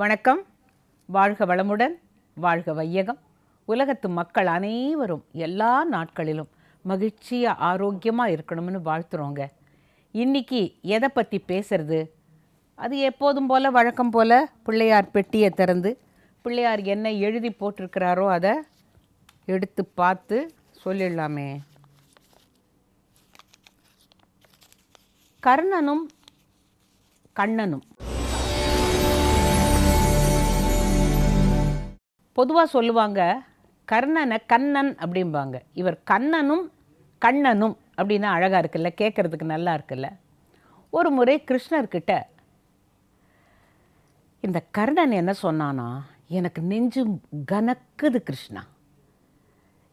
வணக்கம். வாழ்க வளமுடன் வாழ்க வையகம். உலகத்து மக்கள் அனைவரும் எல்லா நாட்களிலும் மகிழ்ச்சியாக ஆரோக்கியமாக இருக்கணும்னு வாழ்த்துறோங்க. இன்னைக்கு எதை பற்றி பேசுறது? அது எப்போதும் போல் வழக்கம் போல் பிள்ளையார் பெட்டியை திறந்து பிள்ளையார் என்ன எழுதி போட்டிருக்கிறாரோ அதை எடுத்து பார்த்து சொல்லிடலாமே. கர்ணனும் கண்ணனும். பொதுவாக சொல்லுவாங்க கர்ணனை கண்ணன் அப்படிம்பாங்க. இவர் கண்ணனும் கண்ணனும் அப்படின்னா அழகாக இருக்குல்ல கேட்குறதுக்கு நல்லா இருக்குல்ல. ஒரு முறை கிருஷ்ணர்கிட்ட இந்த கர்ணன் என்ன சொன்னானா எனக்கு நெஞ்சு கனக்குது கிருஷ்ணா.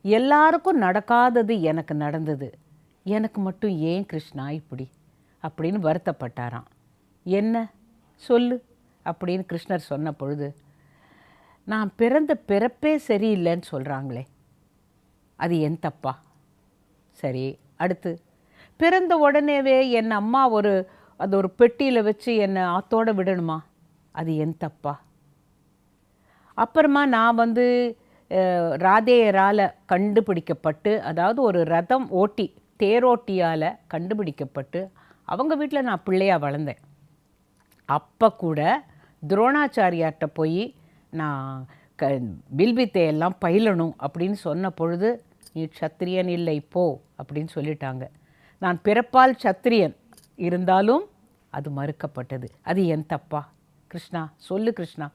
எல்லாருக்கும் நடக்காதது எனக்கு நடந்தது. எனக்கு மட்டும் ஏன் கிருஷ்ணா இப்படி? அப்படின்னு வருத்தப்பட்டாராம். என்ன? சொல்லு அப்படின்னு கிருஷ்ணர் சொன்ன பொழுது நான் பிறந்த பிறப்பே சரியில்லைன்னு சொல்கிறாங்களே அது என் தப்பா? சரி அடுத்து. பிறந்த உடனேவே என் அம்மா ஒரு அது ஒரு பெட்டியில் வச்சு என்னை ஆத்தோடு விடணுமா? அது என் தப்பா? அப்புறமா நான் வந்து ராதேயரால் கண்டுபிடிக்கப்பட்டு அதாவது ஒரு ரதம் ஓட்டி தேரோட்டியால் கண்டுபிடிக்கப்பட்டு அவங்க வீட்டில் நான் பிள்ளையாக வளர்ந்தேன். அப்போ கூட துரோணாச்சாரியார்கிட்ட போய் நான் க வில்வித்தையெல்லாம் பயிலணும் அப்படின்னு சொன்ன பொழுது நீ சத்திரியன் இல்லை போ அப்படின்னு சொல்லிட்டாங்க. நான் பிறப்பால் சத்திரியன் இருந்தாலும் அது மறுக்கப்பட்டது. அது என் தப்பா? கிருஷ்ணா சொல்லு கிருஷ்ணா.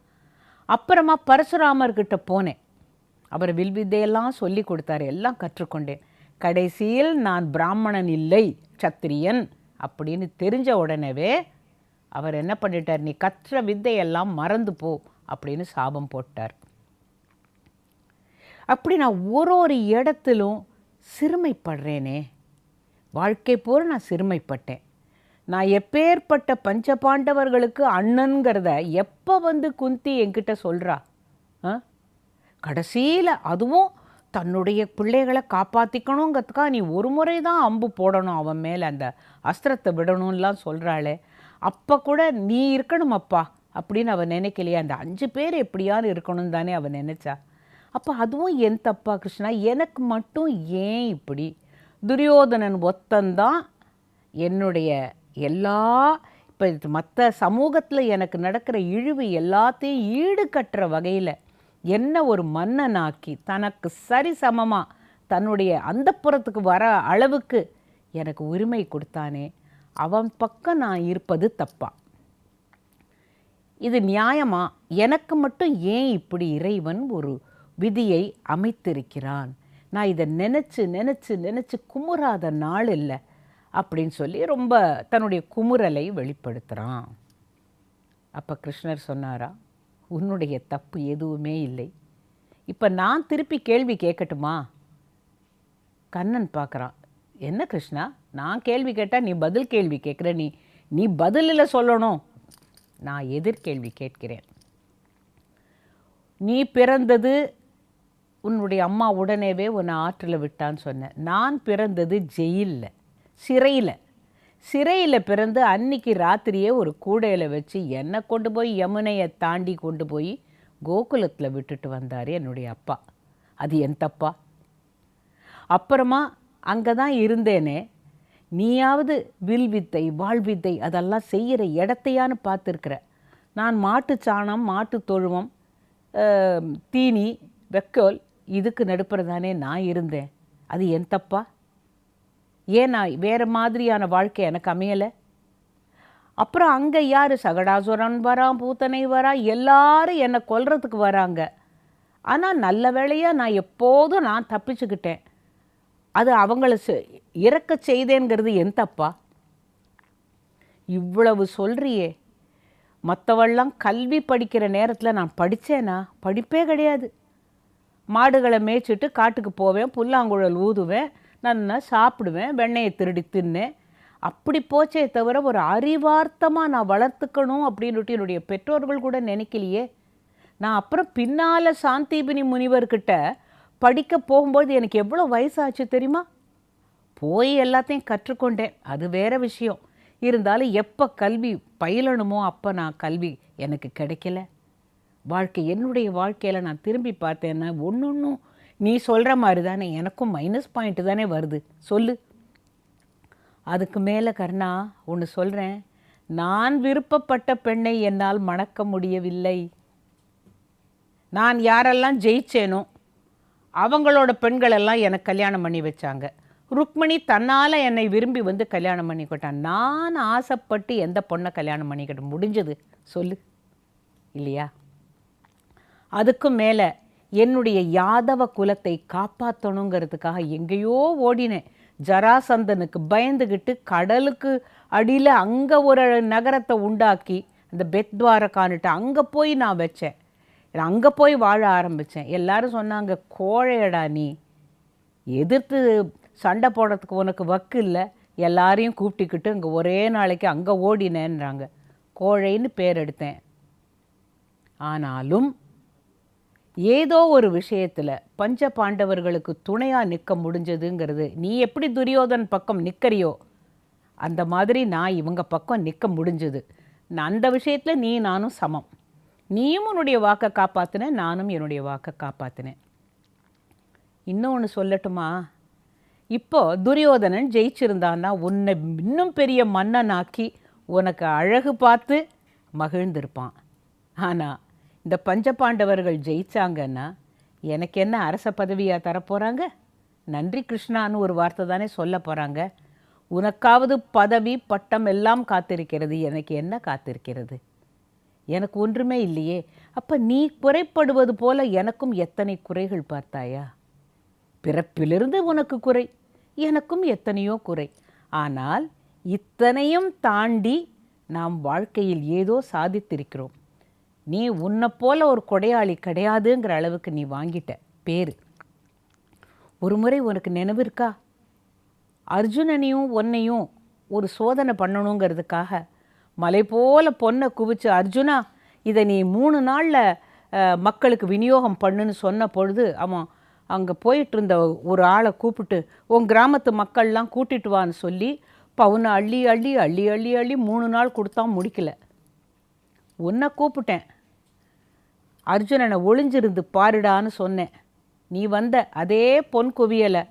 அப்புறமா பரசுராமர்கிட்ட போனேன். அவர் வில்வித்தையெல்லாம் சொல்லி கொடுத்தாரு எல்லாம் கற்றுக்கொண்டேன். கடைசியில் நான் பிராமணன் இல்லை சத்திரியன் அப்படின்னு தெரிஞ்ச உடனேவே அவர் என்ன பண்ணிட்டார் நீ கற்ற வித்தையெல்லாம் மறந்து போ அப்படின்னு சாபம் போட்டார். அப்படி நான் ஒரு ஒரு இடத்திலும் சிறுமைப்படுறேனே. வாழ்க்கை பூரா நான் சிறுமைப்பட்டேன். நான் எப்பேற்பட்ட பஞ்ச பாண்டவர்களுக்கு அண்ணன்கிறத எப்போ வந்து குந்தி என்கிட்ட சொல்கிறா ஆ? கடைசியில் அதுவும் தன்னுடைய பிள்ளைகளை காப்பாற்றிக்கணுங்கிறதுக்காக நீ ஒரு முறை தான் அம்பு போடணும் அவன் மேலே அந்த அஸ்திரத்தை விடணும்லாம் சொல்கிறாளே அப்போ கூட நீ இருக்கணும் அப்பா அப்படின்னு அவன் நினைக்கலையே. அந்த அஞ்சு பேர் எப்படியாவது இருக்கணும்னு தானே அவன் நினச்சா. அப்போ அதுவும் என் தப்பா கிருஷ்ணா? எனக்கு மட்டும் ஏன் இப்படி? துரியோதனன் ஒத்தந்தான். என்னுடைய எல்லா இப்போ மற்ற சமூகத்தில் எனக்கு நடக்கிற இழிவு எல்லாத்தையும் ஈடுகட்டுற வகையில் என்ன ஒரு மன்னனாக்கி தனக்கு சரி சமமாக தன்னுடைய அந்தப்புறத்துக்கு வர அளவுக்கு எனக்கு உரிமை கொடுத்தானே. அவன் பக்கம் நான் இருப்பது தப்பா? இது நியாயமா? எனக்கு மட்டும் ஏன் இப்படி இறைவன் ஒரு விதியை அமைத்திருக்கிறான்? நான் இதை நினச்சி நினச்சி நினச்சி குமுறாத நாள் இல்லை அப்படின்னு சொல்லி ரொம்ப தன்னுடைய குமுறலை வெளிப்படுத்துகிறான் அப்போ கிருஷ்ணர் சொன்னாரா உன்னுடைய தப்பு எதுவுமே இல்லை. இப்போ நான் திருப்பி கேள்வி கேட்கட்டுமா? கண்ணன் பார்க்குறான் என்ன கிருஷ்ணா? நான் கேள்வி கேட்டால் நீ பதில் கேள்வி கேட்குற. நீ நீ பதிலில் சொல்லணும். நான் எதிர்கேள்வி கேட்கிறேன். நீ பிறந்தது உன்னுடைய அம்மா உடனேவே உன்னை ஆற்றில் விட்டான்னு சொன்னேன். நான் பிறந்தது ஜெயிலில் சிறையில். சிறையில் பிறந்து அன்னைக்கு ராத்திரியே ஒரு கூடையில் வச்சு என்னை கொண்டு போய் யமுனையை தாண்டி கொண்டு போய் கோகுலத்தில் விட்டுட்டு வந்தார் என்னுடைய அப்பா. அது என் தப்பா? அப்புறமா அங்கே தான் இருந்தேனே நீயாவது வில் வித்தை வாழ்வித்தை அதெல்லாம் செய்கிற இடத்தையான்னு பார்த்துருக்குற. நான் மாட்டு சாணம் மாட்டு தொழுவம் தீனி வெக்கோல் இதுக்கு நடுப்புறதானே நான் இருந்தேன். அது என் தப்பா? ஏன் நான் வேறு மாதிரியான வாழ்க்கை எனக்கு அமையலை? அப்புறம் அங்கே யார்? சகடாசுரன் வரான் பூத்தனை வரா எல்லாரும் என்னை கொல்றதுக்கு வராங்க. ஆனால் நல்ல வேளையாக நான் எப்போதும் நான் தப்பிச்சுக்கிட்டேன். அது அவங்கள செ- இறக்க செய்தேங்கிறது என் தப்பா? இவ்வளவு சொல்கிறியே மற்றவெல்லாம் கல்வி படிக்கிற நேரத்தில் நான் படித்தேனா படிப்பே கிடையாது. மாடுகளை மேய்ச்சிட்டு காட்டுக்கு போவேன் புல்லாங்குழல் ஊதுவேன் நல்லா சாப்பிடுவேன் வெண்ணெயை திருடி தின்னேன். அப்படி போச்சே தவிர ஒரு அறிவார்த்தமாக நான் வளர்த்துக்கணும் அப்படின்னுட்டு என்னுடைய பெற்றோர்கள் கூட நினைக்கலையே. நான் அப்புறம் பின்னால் சாந்திபினி முனிவர்கிட்ட படிக்க போகும்போது எனக்கு எவ்வளோ வயசாச்சு தெரியுமா? போய் எல்லாத்தையும் கற்றுக்கொண்டேன். அது வேற விஷயம். இருந்தாலும் எப்போ கல்வி பயிலணுமோ அப்போ நான் கல்வி எனக்கு கிடைக்கல. வாழ்க்கை என்னுடைய வாழ்க்கையில் நான் திரும்பி பார்த்தேன்னா ஒன்று ஒன்றும் நீ சொல்கிற மாதிரி தானே எனக்கும் மைனஸ் பாயிண்ட் தானே வருது. சொல்லு. அதுக்கு மேலே கர்ணா ஒன்று சொல்கிறேன் நான் விருப்பப்பட்ட பெண்ணை என்னால் மணக்க முடியவில்லை. நான் யாரெல்லாம் ஜெயிச்சேனோ அவங்களோட பெண்களெல்லாம் எனக்கு கல்யாணம் பண்ணி வச்சாங்க. ருக்மிணி தன்னால் என்னை விரும்பி வந்து கல்யாணம் பண்ணிக்கிட்டான். நான் ஆசைப்பட்டு எந்த பொண்ணை கல்யாணம் பண்ணிக்கிட்ட முடிஞ்சது? சொல்லு. இல்லையா? அதுக்கும் மேலே என்னுடைய யாதவ குலத்தை காப்பாற்றணுங்கிறதுக்காக எங்கேயோ ஓடினேன். ஜராசந்தனுக்கு பயந்துக்கிட்டு கடலுக்கு அடியில் அங்கே ஒரு நகரத்தை உண்டாக்கி அந்த பெத்வாரக்கான்ட்டு அங்கே போய் நான் வச்சேன். அங்கே போய் வாழ ஆரம்பித்தேன் எல்லாரும் சொன்னாங்க கோழையடா நீ. எதிர்த்து சண்டை போடுறதுக்கு உனக்கு வக்கு இல்லை. எல்லாரையும் கூப்பிட்டுக்கிட்டு இங்கே ஒரே நாளைக்கு அங்கே ஓடினேன்றாங்க. கோழைன்னு பேர் எடுத்தேன். ஆனாலும் ஏதோ ஒரு விஷயத்தில் பஞ்ச பாண்டவர்களுக்கு துணையாக நிற்க முடிஞ்சதுங்கிறது நீ எப்படி துரியோதன் பக்கம் நிற்கறியோ அந்த மாதிரி நான் இவங்க பக்கம் நிற்க முடிஞ்சது. நான் அந்த விஷயத்தில் நீ நானும் சமம். நீயும் உன்னுடைய வாக்கை காப்பாற்றின நானும் என்னுடைய வாக்கை காப்பாற்றினேன் இன்னொன்று சொல்லட்டுமா? இப்போ துரியோதனன் ஜெயிச்சிருந்தான்னா உன்னை இன்னும் பெரிய மன்னனாக்கி உனக்கு அழகு பார்த்து மகிழ்ந்திருப்பான். ஆனால் இந்த பஞ்சபாண்டவர்கள் ஜெயிச்சாங்கன்னா எனக்கு என்ன அரச பதவியாக தரப்போகிறாங்க நன்றி கிருஷ்ணான்னு ஒரு வார்த்தை தானே சொல்ல போகிறாங்க உனக்காவது பதவி பட்டம் எல்லாம் காத்திருக்கிறது. எனக்கு என்ன காத்திருக்கிறது? எனக்கு ஒன்றுமே இல்லையே. அப்போ நீ குறைப்படுவது போல எனக்கும் எத்தனை குறைகள் பார்த்தாயா? பிறப்பிலிருந்து உனக்கு குறை எனக்கும் எத்தனையோ குறை. ஆனால் இத்தனையும் தாண்டி நாம் வாழ்க்கையில் ஏதோ சாதித்திருக்கிறோம். நீ உன்னை போல ஒரு கொடையாளி கிடையாதுங்கிற அளவுக்கு நீ வாங்கிட்ட பேர். ஒரு முறை உனக்கு நினைவு இருக்கா? அர்ஜுனனையும் உன்னையும் ஒரு சோதனை பண்ணணுங்கிறதுக்காக மலை போல பொண்ணை குவிச்சு அர்ஜுனா இதை நீ மூணு நாளில் மக்களுக்கு விநியோகம் பண்ணுன்னு சொன்ன பொழுது அவன் அங்கே போயிட்டு இருந்த ஒரு ஆளை கூப்பிட்டு உன் கிராமத்து மக்கள்லாம் கூட்டிட்டு வான்னு சொல்லி பவுனை அள்ளி அள்ளி அள்ளி அள்ளி அள்ளி மூணு நாள் கொடுத்தா முடிக்கல. உன்னை கூப்பிட்டேன். அர்ஜுனனை ஒளிஞ்சிருந்து பாருடான்னு சொன்னேன். நீ வந்த அதே பொன் குவியலை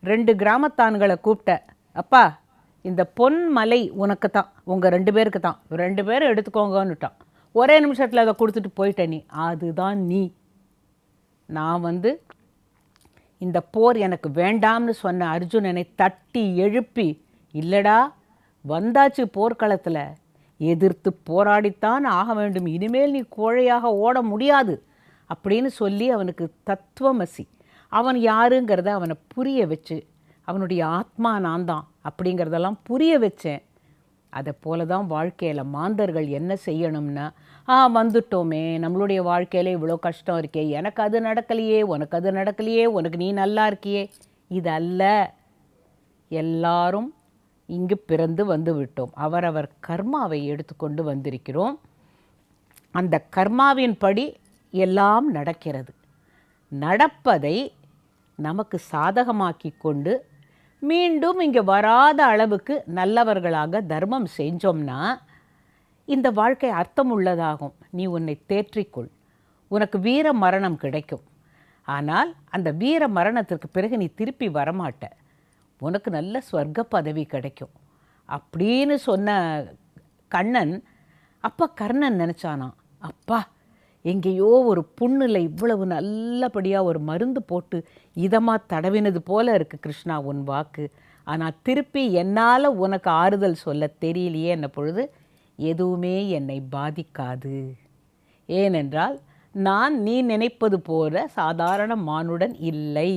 ரெண்டு கிராமத்தான்களை கூப்பிட்ட. அப்பா இந்த பொன் மலை உனக்கு தான் உங்கள் ரெண்டு பேருக்கு தான் ரெண்டு பேரும் எடுத்துக்கோங்கன்னுட்டான். ஒரே நிமிஷத்தில் அதை கொடுத்துட்டு போயிட்ட நீ. அதுதான் நீ. நான் வந்து இந்த போர் எனக்கு வேண்டாம்னு சொன்ன அர்ஜுனனை தட்டி எழுப்பி இல்லடா வந்தாச்சு போர்க்களத்தில். எதிர்த்து போராடித்தான் ஆக வேண்டும். இனிமேல் நீ கோழையாக ஓட முடியாது அப்படின்னு சொல்லி அவனுக்கு தத்துவமசி அவன் யாருங்கிறத அவனை புரிய வச்சு அவனுடைய ஆத்மா நான் தான் அப்படிங்கிறதெல்லாம் புரிய வச்சேன். அதை போல தான் வாழ்க்கையில் மாந்தர்கள் என்ன செய்யணும்னா ஆ வந்துட்டோமே நம்மளுடைய வாழ்க்கையில் இவ்வளோ கஷ்டம் இருக்கே எனக்கு அது நடக்கலையே உனக்கு அது நடக்கலையே உனக்கு நீ நல்லா இருக்கியே. இது அல்ல எல்லாரும் இங்கு பிறந்து வந்து விட்டோம். அவரவர் கர்மாவை எடுத்துக்கொண்டு வந்திருக்கிறோம். அந்த கர்மாவின் படி எல்லாம் நடக்கிறது. நடப்பதை நமக்கு சாதகமாக்கி கொண்டு மீண்டும் இங்கே வராத அளவுக்கு நல்லவர்களாக தர்மம் செஞ்சோம்னா இந்த வாழ்க்கை அர்த்தம் உள்ளதாகும் நீ உன்னை தேற்றிக்கொள். உனக்கு வீர மரணம் கிடைக்கும். ஆனால் அந்த வீர மரணத்திற்கு பிறகு நீ திருப்பி வரமாட்ட. உனக்கு நல்ல ஸ்வர்க்க பதவி கிடைக்கும். அப்படின்னு சொன்ன கண்ணன் அப்போ கர்ணன் நினச்சானான் அப்பா எங்கேயோ ஒரு புண்ணில் இவ்வளவு நல்லபடியாக ஒரு மருந்து போட்டு இதமாக தடவினது போல இருக்குது கிருஷ்ணா உன் வாக்கு. ஆனால் திருப்பி என்னால் உனக்கு ஆறுதல் சொல்ல தெரியலையே என்ன பொழுது? எதுவுமே என்னை பாதிக்காது. ஏனென்றால் நான் நீ நினைப்பது போல சாதாரண மானுடன் இல்லை.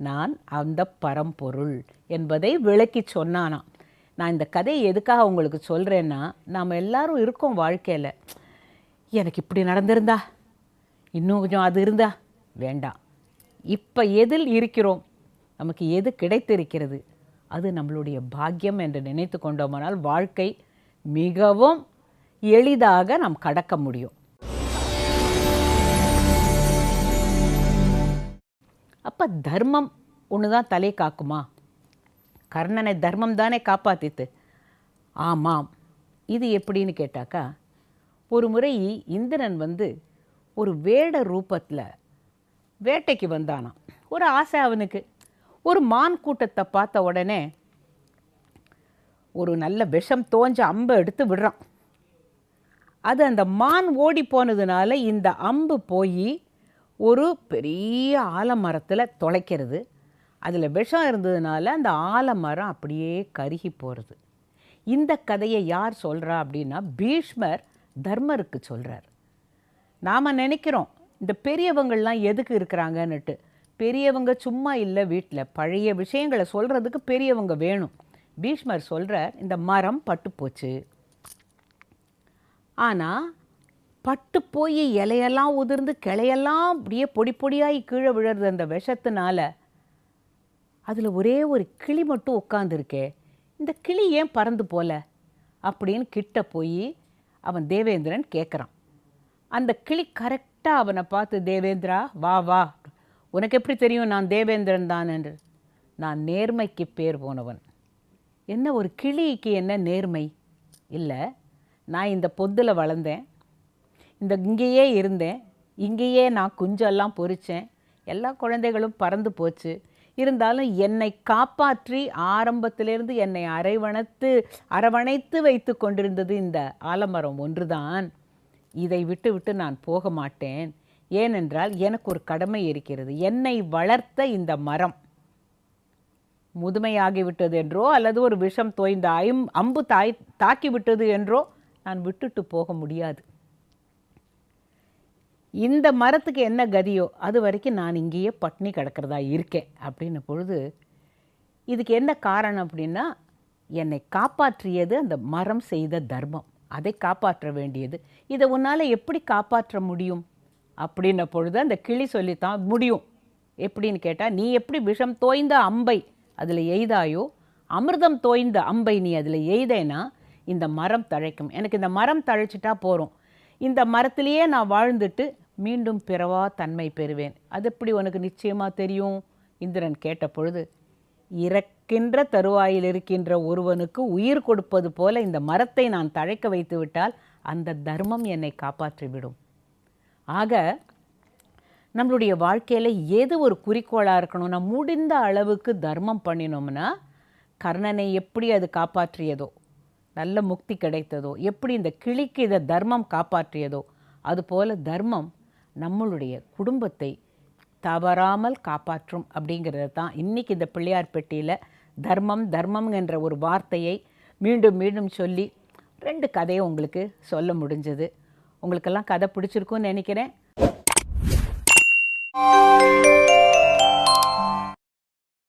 நான் அந்த பரம்பொருள் என்பதை விளக்கி சொன்னானாம். நான் இந்த கதையை எதுக்காக உங்களுக்கு சொல்கிறேன்னா நாம் எல்லாரும் இருக்கோம் வாழ்க்கையில். எனக்கு இப்படி நடந்திருந்தா? இன்னும் கொஞ்சம் அது இருந்தா? வேண்டாம். இப்போ எதில் இருக்கிறோம்? நமக்கு எது கிடைத்திருக்கிறது? அது நம்மளுடைய பாக்கியம் என்று நினைத்து கொண்டோமானால் வாழ்க்கை மிகவும் எளிதாக நாம் கடக்க முடியும். அப்போ தர்மம் ஒன்று தான் தலை காக்குமா? கர்ணனை தர்மம் தானே காப்பாத்தித்து. ஆமாம். இது எப்படின்னு கேட்டாக்கா ஒரு முறை இந்திரன் வந்து ஒரு வேட ரூபத்தில் வேட்டைக்கு வந்தானாம். ஒரு ஆசை அவனுக்கு. ஒரு மான் கூட்டத்தை பார்த்த உடனே ஒரு நல்ல விஷம் தோஞ்ச அம்பை எடுத்து விடுறான். அது அந்த மான் ஓடி போனதுனால இந்த அம்பு போய் ஒரு பெரிய ஆலமரத்தில் தொலைக்கிறது. அதில் விஷம் இருந்ததுனால அந்த ஆலமரம் அப்படியே கருகி போகிறது இந்த கதையை யார் சொல்கிறா அப்படின்னா பீஷ்மர் தர்மருக்கு சொல்கிறார் நாம் நினைக்கிறோம் இந்த பெரியவங்கள்லாம் எதுக்கு இருக்கிறாங்கன்னுட்டு. பெரியவங்க சும்மா இல்லை வீட்டில் பழைய விஷயங்களை சொல்கிறதுக்கு பெரியவங்க வேணும். பீஷ்மர் சொல்கிறார் இந்த மரம் பட்டு போச்சு. ஆனால் பட்டு போய் இலையெல்லாம் உதிர்ந்து கிளையெல்லாம் அப்படியே பொடி பொடியாகி கீழே விழுறது அந்த விஷத்தினால அதில் ஒரே ஒரு கிளி மட்டும் உட்காந்துருக்கே இந்த கிளி ஏன் பறந்து போல? அப்படின்னு கிட்ட போய் அவன் தேவேந்திரன் கேட்குறான் அந்த கிளி கரெக்டாக அவனை பார்த்து தேவேந்திரா வா வா. உனக்கு எப்படி தெரியும் நான் தேவேந்திரன் தான்? என்று. நான் நேர்மைக்கு பேர் போனவன். என்ன ஒரு கிளிக்கு என்ன நேர்மை? இல்லை நான் இந்த பொத்தில் வளர்ந்தேன். இந்த இங்கேயே இருந்தேன். இங்கேயே நான் குஞ்செல்லாம் பொறிச்சேன். எல்லா குழந்தைகளும் பறந்து போச்சு. இருந்தாலும் என்னை காப்பாற்றி ஆரம்பத்திலிருந்து என்னை அரவணைத்து அரவணைத்து வைத்து கொண்டிருந்தது இந்த ஆலமரம் ஒன்றுதான். இதை விட்டு விட்டு நான் போக மாட்டேன். ஏனென்றால் எனக்கு ஒரு கடமை இருக்கிறது. என்னை வளர்த்த இந்த மரம் முதுமையாகிவிட்டது என்றோ அல்லது ஒரு விஷம் தோய்ந்த ஐம் அம்பு தாய் தாக்கி விட்டது என்றோ நான் விட்டுட்டு போக முடியாது. இந்த மரத்துக்கு என்ன கதியோ அது வரைக்கும் நான் இங்கேயே பட்னி கிடக்கிறதா இருக்கேன் அப்படின்ன பொழுது இதுக்கு என்ன காரணம் அப்படின்னா என்னை காப்பாற்றியது அந்த மரம் செய்த தர்மம். அதை காப்பாற்ற வேண்டியது. இதை உன்னால் எப்படி காப்பாற்ற முடியும்? அப்படின்ன பொழுது அந்த கிளி சொல்லித்தான் முடியும். எப்படின்னு கேட்டால் நீ எப்படி விஷம் தோய்ந்த அம்பை அதில் எய்தாயோ அமிர்தம் தோய்ந்த அம்பை நீ அதில் எய்தேனா இந்த மரம் தழைக்கும். எனக்கு இந்த மரம் தழைச்சிட்டா போகிறோம் இந்த மரத்திலேயே நான் வாழ்ந்துட்டு மீண்டும் பிறவா தன்மை பெறுவேன். அது எப்படி உனக்கு நிச்சயமாக தெரியும்? இந்திரன் கேட்ட பொழுது இறக்கின்ற தருவாயில் இருக்கின்ற ஒருவனுக்கு உயிர் கொடுப்பது போல இந்த மரத்தை நான் தழைக்க வைத்துவிட்டால் அந்த தர்மம் என்னை காப்பாற்றிவிடும் ஆக நம்மளுடைய வாழ்க்கையில் ஏது ஒரு குறிக்கோளாக இருக்கணும்னா முடிந்த அளவுக்கு தர்மம் பண்ணினோம்னா கர்ணனை எப்படி அது காப்பாற்றியதோ நல்ல முக்தி கிடைத்ததோ எப்படி இந்த கிளிக்கு இதை தர்மம் காப்பாற்றியதோ அதுபோல் தர்மம் நம்மளுடைய குடும்பத்தை தவறாமல் காப்பாற்றும் அப்படிங்கிறது தான் இன்றைக்கி இந்த பிள்ளையார் பெட்டியில் தர்மம் தர்மம் என்ற ஒரு வார்த்தையை மீண்டும் மீண்டும் சொல்லி ரெண்டு கதையை உங்களுக்கு சொல்ல முடிஞ்சது. உங்களுக்கெல்லாம் கதை பிடிச்சிருக்குன்னு நினைக்கிறேன்.